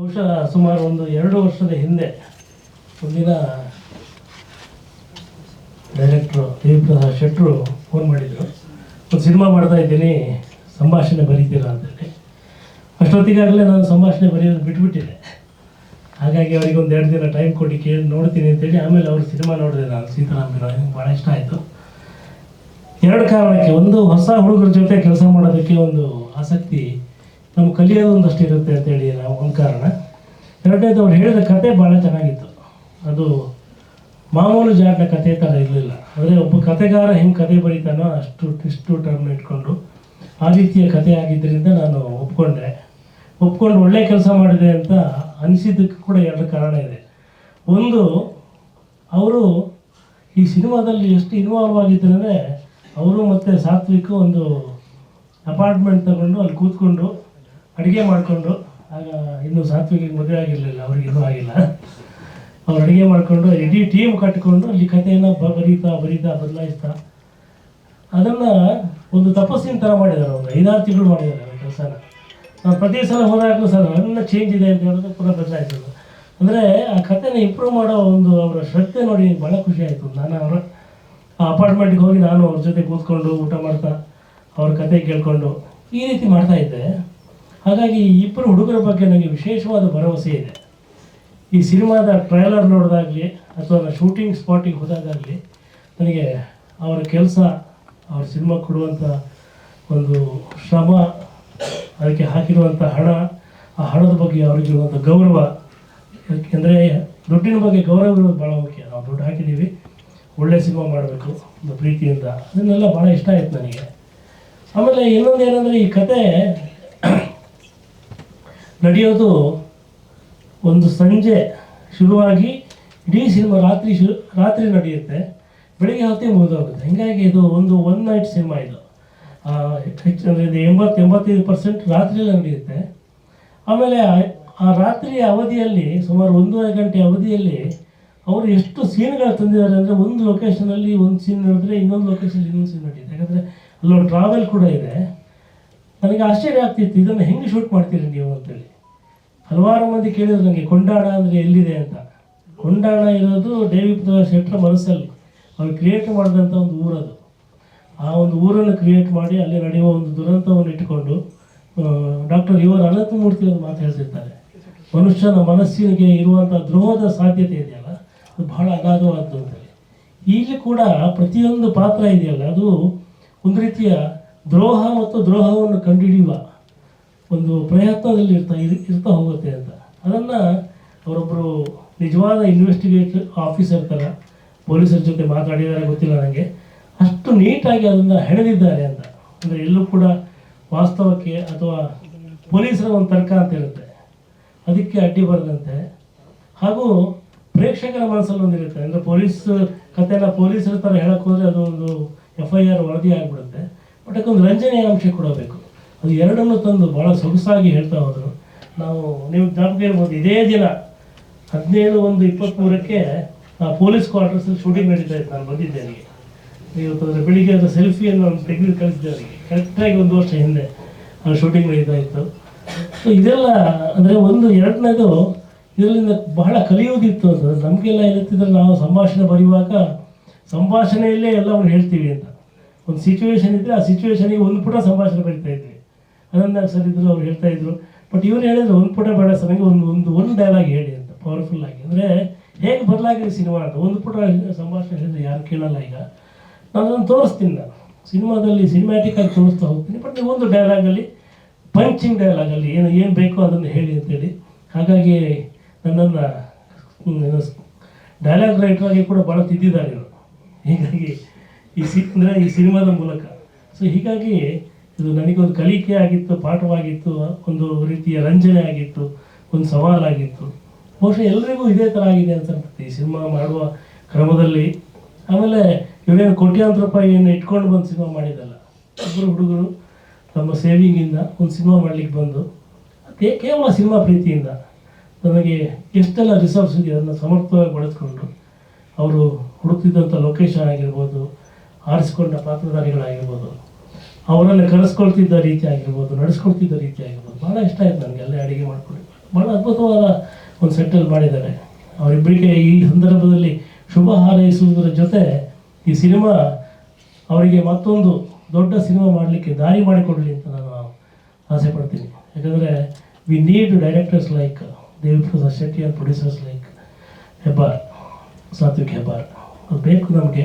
ಬಹುಶಃ ಸುಮಾರು ಒಂದು ಎರಡು ವರ್ಷದ ಹಿಂದೆ ಮುಂದಿನ ಡೈರೆಕ್ಟ್ರು ದೇವಿಪ್ರಸಾದ್ ಶೆಟ್ಟರು ಫೋನ್ ಮಾಡಿದರು. ಒಂದು ಸಿನಿಮಾ ಮಾಡ್ತಾ ಇದ್ದೀನಿ, ಸಂಭಾಷಣೆ ಬರೀತೀರಾ ಅಂತೇಳಿ. ಅಷ್ಟೊತ್ತಿಗಾಗಲೇ ನಾನು ಸಂಭಾಷಣೆ ಬರೆಯೋದು ಬಿಟ್ಬಿಟ್ಟಿದೆ ಹಾಗಾಗಿ ಅವರಿಗೆ ಒಂದು ಎರಡು ದಿನ ಟೈಮ್ ಕೊಟ್ಟು ಕೇಳಿ ನೋಡ್ತೀನಿ ಅಂತೇಳಿ ಆಮೇಲೆ ಅವ್ರ ಸಿನಿಮಾ ನೋಡಿದೆ ನಾನು ಸೀತಾರಾಮ್ ನನಗೆ ಭಾಳ ಇಷ್ಟ ಆಯಿತು. ಎರಡು ಕಾರಣಕ್ಕೆ, ಒಂದು ಹೊಸ ಹುಡುಗರ ಜೊತೆ ಕೆಲಸ ಮಾಡೋದಕ್ಕೆ ಒಂದು ಆಸಕ್ತಿ ನಮ್ಗೆ ಕಲಿಯೋದು ಒಂದಷ್ಟು ಇರುತ್ತೆ ಅಂತೇಳಿ ನಾವು ಒಂದು ಕಾರಣ. ಎರಡನೇದು ಅವ್ರು ಹೇಳಿದ ಕತೆ ಭಾಳ ಚೆನ್ನಾಗಿತ್ತು. ಅದು ಮಾಮೂಲು ಜಾಗದ ಕತೆ ಥರ ಇರಲಿಲ್ಲ. ಅಂದರೆ ಒಬ್ಬ ಕತೆಗಾರ ಹೆಂಗೆ ಕತೆ ಬರೀತಾನೋ ಅಷ್ಟು ಟ್ವಿಸ್ಟು ಟರ್ಮ್ ಇಟ್ಕೊಂಡು ಆ ರೀತಿಯ ಕತೆ ಆಗಿದ್ದರಿಂದ ನಾನು ಒಪ್ಕೊಂಡೆ. ಒಪ್ಕೊಂಡು ಒಳ್ಳೆ ಕೆಲಸ ಮಾಡಿದೆ ಅಂತ ಅನಿಸಿದ್ದಕ್ಕೆ ಕೂಡ ಎರಡು ಕಾರಣ ಇದೆ. ಒಂದು, ಅವರು ಈ ಸಿನಿಮಾದಲ್ಲಿ ಎಷ್ಟು ಇನ್ವಾಲ್ವ್ ಆಗಿದ್ದರೆ ಅವರು ಮತ್ತು ಸಾತ್ವಿಕ್ ಒಂದು ಅಪಾರ್ಟ್ಮೆಂಟ್ ತಗೊಂಡು ಅಲ್ಲಿ ಕೂತ್ಕೊಂಡು ಅಡುಗೆ ಮಾಡಿಕೊಂಡು, ಆಗ ಇನ್ನೂ ಸಾತ್ವಿಕ ಮದುವೆ ಆಗಿರಲಿಲ್ಲ, ಅವ್ರಿಗೆ ಇನ್ನೂ ಆಗಿಲ್ಲ. ಅವ್ರು ಅಡುಗೆ ಮಾಡಿಕೊಂಡು, ಇಡೀ ಟೀಮ್ ಕಟ್ಟಿಕೊಂಡು ಅಲ್ಲಿ ಕಥೆಯನ್ನು ಬ, ಬರೀತಾ ಬರೀತಾ ಬದಲಾಯಿಸ್ತಾ, ಅದನ್ನು ಒಂದು ತಪಸ್ಸಿನ ಥರ ಮಾಡಿದ್ದಾರೆ ಒಂದು ಐದಾರು ತಿಂಗಳು ಮಾಡಿದ್ದಾರೆ ಅವ್ರ ಕೆಲಸನ ನಾನು ಪ್ರತಿ ಸಲ ಹೋದಾಗಲೂ ಸರ್ ನನ್ನ ಚೇಂಜ್ ಇದೆ ಅಂತ ಹೇಳಿದ್ರೆ ಪುನಃ ಬದಲಾಯಿಸೋದು ಅಂದರೆ ಆ ಕಥೆನ ಇಂಪ್ರೂವ್ ಮಾಡೋ ಒಂದು ಅವರ ಶ್ರದ್ಧೆ ನೋಡಿ ಭಾಳ ಖುಷಿ ಆಯಿತು. ನಾನು ಅವರ, ಆ ಅಪಾರ್ಟ್ಮೆಂಟ್ಗೆ ಹೋಗಿ ನಾನು ಅವ್ರ ಜೊತೆ ಕೂತ್ಕೊಂಡು ಊಟ ಮಾಡ್ತಾ, ಅವ್ರ ಕತೆ ಕೇಳಿಕೊಂಡು ಈ ರೀತಿ ಮಾಡ್ತಾ ಇದ್ದೆ. ಹಾಗಾಗಿ ಈ ಇಬ್ಬರು ಹುಡುಗರ ಬಗ್ಗೆ ನನಗೆ ವಿಶೇಷವಾದ ಭರವಸೆ ಇದೆ. ಈ ಸಿನಿಮಾದ ಟ್ರೈಲರ್ ನೋಡಿದಾಗಲಿ ಅಥವಾ ಶೂಟಿಂಗ್ ಸ್ಪಾಟಿಗೆ ಹೋದಾಗಲಿ ನನಗೆ ಅವರ ಕೆಲಸ, ಅವ್ರ ಸಿನಿಮಾ ಕೊಡುವಂಥ ಒಂದು ಶ್ರಮ, ಅದಕ್ಕೆ ಹಾಕಿರುವಂಥ ಹಣ, ಆ ಹಣದ ಬಗ್ಗೆ ಅವರಿಗಿರುವಂಥ ಗೌರವ, ಯಾಕೆಂದರೆ ದುಡ್ಡಿನ ಬಗ್ಗೆ ಗೌರವ ಇರೋದು ಭಾಳ ಮುಖ್ಯ. ನಾವು ದುಡ್ಡು ಹಾಕಿದ್ದೀವಿ, ಒಳ್ಳೆ ಸಿನಿಮಾ ಮಾಡಬೇಕು ಒಂದು ಪ್ರೀತಿಯಿಂದ. ಅದನ್ನೆಲ್ಲ ಭಾಳ ಇಷ್ಟ ಆಯ್ತು ನನಗೆ. ಆಮೇಲೆ ಇನ್ನೊಂದು ಏನಂದರೆ ಈ ಕತೆ ನಡೆಯೋದು ಒಂದು ಸಂಜೆ ಶುರುವಾಗಿ ಇಡೀ ಸಿನಿಮಾ ರಾತ್ರಿ ಶು ರಾತ್ರಿ ನಡೆಯುತ್ತೆ. ಬೆಳಿಗ್ಗೆ ಹೊತ್ತಿಗೆ ಮುಗಿದೋಗುತ್ತೆ. ಹೀಗಾಗಿ ಇದು ಒಂದು ಒನ್ ನೈಟ್ ಸಿನಿಮಾ ಇದು. ಹೆಚ್ಚಂದರೆ ಇದು ಎಂಬತ್ತು, ಎಂಬತ್ತೈದು ಪರ್ಸೆಂಟ್ ರಾತ್ರಿಯಲ್ಲಿ ನಡೆಯುತ್ತೆ. ಆಮೇಲೆ ಆ- ಆ ರಾತ್ರಿಯ ಅವಧಿಯಲ್ಲಿ, ಸುಮಾರು ಒಂದೂವರೆ ಗಂಟೆ ಅವಧಿಯಲ್ಲಿ ಅವರು ಎಷ್ಟು ಸೀನ್ಗಳು ತಂದಿದ್ದಾರೆ ಅಂದರೆ ಒಂದು ಲೊಕೇಶನಲ್ಲಿ ಒಂದು ಸೀನ್ ನಡೆದ್ರೆ ಇನ್ನೊಂದು ಲೊಕೇಶನ್ ಇನ್ನೊಂದು ಸೀನ್ ನಡೆಯುತ್ತೆ. ಯಾಕಂದರೆ ಅಲ್ಲೊಂದು ಟ್ರಾವೆಲ್ ಕೂಡ ಇದೆ. ನನಗೆ ಆಶ್ಚರ್ಯ ಆಗ್ತಿತ್ತು, ಇದನ್ನು ಹೆಂಗೆ ಶೂಟ್ ಮಾಡ್ತೀರಿ ನೀವು ಅಂತೇಳಿ. ಹಲವಾರು ಮಂದಿ ಕೇಳಿದ್ರು ನನಗೆ ಕೊಂಡಾಣ ಅಂದರೆ ಎಲ್ಲಿದೆ ಅಂತ. ಕೊಂಡಾಣ ಇರೋದು ದೇವಿ ಶೆಟ್ಟರ ಮನಸ್ಸಲ್ಲಿ. ಅವ್ರು ಕ್ರಿಯೇಟ್ ಮಾಡಿದಂಥ ಒಂದು ಊರದು ಆ ಒಂದು ಊರನ್ನು ಕ್ರಿಯೇಟ್ ಮಾಡಿ ಅಲ್ಲಿ ನಡೆಯುವ ಒಂದು ದುರಂತವನ್ನು ಇಟ್ಟುಕೊಂಡು ಡಾಕ್ಟರ್ ಯುವರ್ ಅನಂತಮೂರ್ತಿ ಅವರು ಹೇಳ್ತಿರ್ತಾರೆ. ಮನುಷ್ಯನ ಮನಸ್ಸಿಗೆ ಇರುವಂಥ ದ್ರೋಹದ ಸಾಧ್ಯತೆ ಇದೆಯಲ್ಲ, ಅದು ಬಹಳ ಅಗಾಧವಾದ್ದು ಅಂತೇಳಿ. ಇಲ್ಲಿ ಕೂಡ ಪ್ರತಿಯೊಂದು ಪಾತ್ರ ಇದೆಯಲ್ಲ, ಅದು ಒಂದು ರೀತಿಯ ದ್ರೋಹ ಮತ್ತು ದ್ರೋಹವನ್ನು ಕಂಡುಹಿಡಿಯುವ ಒಂದು ಪ್ರಯತ್ನದಲ್ಲಿ ಇರ್ತಾ ಇರ್- ಇರ್ತಾ ಹೋಗುತ್ತೆ ಅಂತ. ಅದನ್ನು ಅವರೊಬ್ಬರು ನಿಜವಾದ ಇನ್ವೆಸ್ಟಿಗೇಟ್ ಆಫೀಸರ್ ಥರ ಪೊಲೀಸರ ಜೊತೆ ಮಾತಾಡಿದ್ದಾರೆ ಗೊತ್ತಿಲ್ಲ ನನಗೆ ಅಷ್ಟು ನೀಟಾಗಿ ಅದನ್ನು ಹೆಣೆದಿದ್ದಾರೆ ಅಂತ. ಅಂದರೆ ಎಲ್ಲೂ ಕೂಡ ವಾಸ್ತವಕ್ಕೆ ಅಥವಾ ಪೊಲೀಸರ ಒಂದು ತರ್ಕ ಅಂತ ಇರುತ್ತೆ. ಅದಕ್ಕೆ ಅಡ್ಡಿ ಬರದಂತೆ. ಹಾಗೂ ಪ್ರೇಕ್ಷಕರ ಮನಸ್ಸಲ್ಲಿ ಒಂದಿರುತ್ತೆ ಅಂದರೆ ಪೊಲೀಸ್ ಕಥೆನ ಪೊಲೀಸರ ಥರ ಹೇಳೋಕ್ಕೋದ್ರೆ ಅದು ಒಂದು ಎಫ್ ಐ ಆರ್ ವರದಿ ಆಗಿಬಿಡುತ್ತೆ. ಬಟ್ ಅದಕ್ಕೊಂದು ರಂಜನೆಯ ಅಂಶ ಕೊಡಬೇಕು. ಅದು ಎರಡನ್ನು ತಂದು ಭಾಳ ಸೊಗಸಾಗಿ ಹೇಳ್ತಾ ಹೋದರು. ನಾವು ನೀವು ಜ್ಞಾಪಕ ಇರ್ಬೋದು ಇದೇ ದಿನ ಹದಿನೇಳು ಒಂದು ಇಪ್ಪತ್ತ್ಮೂರಕ್ಕೆ ಆ ಪೊಲೀಸ್ ಕ್ವಾರ್ಟರ್ಸಲ್ಲಿ ಶೂಟಿಂಗ್ ನಡೀತಾ ಇತ್ತು ನಾನು ಬಂದಿದ್ದೆ ಅಲ್ಲಿಗೆ. ಇವತ್ತು ಅದರ ಬೆಳಿಗ್ಗೆ ಅದರ ಸೆಲ್ಫಿಯನ್ನು ಒಂದು ತೆಗೆದು ಕಳಿಸಿದ್ದೆ ಅವರಿಗೆ ಕರೆಕ್ಟಾಗಿ ಒಂದು ವರ್ಷ ಹಿಂದೆ ಆ ಶೂಟಿಂಗ್ ನಡೀತಾ ಇತ್ತು. ಸೊ ಇದೆಲ್ಲ ಅಂದರೆ ಒಂದು ಎರಡನೇದು ಇದರಿಂದ ಬಹಳ ಕಲಿಯೋದಿತ್ತು ಅಂತ. ನಮಗೆಲ್ಲ ಇರುತ್ತಿದ್ರೆ ನಾವು ಸಂಭಾಷಣೆ ಬರೆಯುವಾಗ ಸಂಭಾಷಣೆಯಲ್ಲೇ ಎಲ್ಲವನ್ನು ಹೇಳ್ತೀವಿ ಅಂತ. ಒಂದು ಸಿಚುವೇಶನ್ ಇದ್ದರೆ ಆ ಸಿಚುವೇಶನಿಗೆ ಒಂದು ಪುಟ ಸಂಭಾಷಣೆ ಬರಿತಾ ಇದ್ವಿ. ಅದನ್ನ ಸರ್ ಇದ್ರು, ಅವ್ರು ಹೇಳ್ತಾ ಇದ್ರು. ಬಟ್ ಇವ್ರು ಹೇಳಿದ್ರು, ಒಂದು ಪುಟ ಬೇಡ ಸರ್ ನನಗೆ ಒಂದು ಒಂದು ಒಂದು ಡೈಲಾಗ್ ಹೇಳಿ ಅಂತ ಪವರ್ಫುಲ್ ಆಗಿ. ಅಂದರೆ ಹೇಗೆ ಬದಲಾಗಿದೆ ಸಿನಿಮಾ ಅಂತ? ಒಂದು ಪುಟ ಸಂಭಾಷಣೆ ಹೇಳಿದ್ರೆ ಯಾರು ಕೇಳಲ್ಲ ಈಗ. ನಾನು ಅದನ್ನು ತೋರಿಸ್ತೀನಿ ನಾನು. ಸಿನಿಮಾದಲ್ಲಿ ಸಿನಿಮ್ಯಾಟಿಕ್ ಆಗಿ ತೋರಿಸ್ತಾ ಹೋಗ್ತೀನಿ ಬಟ್ ನೀವು ಒಂದು ಡೈಲಾಗಲ್ಲಿ ಪಂಚಿಂಗ್ ಡೈಲಾಗಲ್ಲಿ ಏನು ಏನು ಬೇಕೋ ಅದನ್ನು ಹೇಳಿ ಅಂತೇಳಿ ಹಾಗಾಗಿ ನನ್ನನ್ನು ಡೈಲಾಗ್ ರೈಟರ್ ಆಗಿ ಕೂಡ ಭಾಳ ತಿದ್ದಿದ್ದಾರೆ ಇವರು. ಹೀಗಾಗಿ ಈ ಸಿ, ಅಂದರೆ ಈ ಸಿನಿಮಾದ ಮೂಲಕ. ಸೊ ಹೀಗಾಗಿ ಇದು ನನಗೊಂದು ಕಲಿಕೆ ಆಗಿತ್ತು, ಪಾಠವಾಗಿತ್ತು, ಒಂದು ರೀತಿಯ ರಂಜನೆ ಆಗಿತ್ತು, ಒಂದು ಸವಾಲಾಗಿತ್ತು. ಬಹುಶಃ ಎಲ್ಲರಿಗೂ ಇದೇ ಥರ ಆಗಿದೆ ಅಂತ ಅನ್ಸುತ್ತೆ. ಈ ಸಿನಿಮಾ ಮಾಡುವ ಕ್ರಮದಲ್ಲಿ ಆಮೇಲೆ ಇವರೇನು ಕೋಟ್ಯಾಂತರ ರೂಪಾಯಿಯನ್ನು ಇಟ್ಕೊಂಡು ಬಂದು ಸಿನಿಮಾ ಮಾಡಿದ್ದಲ್ಲ ಇಬ್ಬರು ಹುಡುಗರು ತಮ್ಮ ಸೇವಿಂಗಿಂದ ಒಂದು ಸಿನಿಮಾ ಮಾಡಲಿಕ್ಕೆ ಬಂದು ಅದೇ ಕೇವಲ ಸಿನಿಮಾ ಪ್ರೀತಿಯಿಂದ ನಮಗೆ ಎಷ್ಟೆಲ್ಲ ರಿಸೋರ್ಸ್ ಇದೆ ಅದನ್ನು ಸಮರ್ಥವಾಗಿ ಬಳಸ್ಕೊಂಡು ಅವರು ಹುಡುಕ್ತಿದ್ದಂಥ ಲೊಕೇಶನ್ ಆಗಿರ್ಬೋದು ಆರಿಸಿಕೊಂಡ ಪಾತ್ರಧಾರಿಗಳಾಗಿರ್ಬೋದು, ಅವರನ್ನು ಕರೆಸ್ಕೊಳ್ತಿದ್ದ ರೀತಿ ಆಗಿರ್ಬೋದು ನಡೆಸ್ಕೊಳ್ತಿದ್ದ ರೀತಿ ಆಗಿರ್ಬೋದು ಭಾಳ ಇಷ್ಟ ಆಯ್ತು ನನಗೆ ಅಲ್ಲೇ ಅಡುಗೆ ಮಾಡಿಕೊಡಿ. ಭಾಳ ಅದ್ಭುತವಾದ ಒಂದು ಸೆಟ್ಟಲ್ ಮಾಡಿದ್ದಾರೆ. ಅವರಿಬ್ಬರಿಗೆ ಈ ಸಂದರ್ಭದಲ್ಲಿ ಶುಭ ಹಾರೈಸುವುದರ ಜೊತೆ ಈ ಸಿನಿಮಾ ಅವರಿಗೆ ಮತ್ತೊಂದು ದೊಡ್ಡ ಸಿನಿಮಾ ಮಾಡಲಿಕ್ಕೆ ದಾರಿ ಮಾಡಿಕೊಡಲಿ ಅಂತ ನಾನು ಆಸೆ ಪಡ್ತೀನಿ ಯಾಕಂದರೆ we need directors like Deviprasad Shetty and producers like Hebbar Satvik Hebbar ಅದು ಬೇಕು ನಮಗೆ.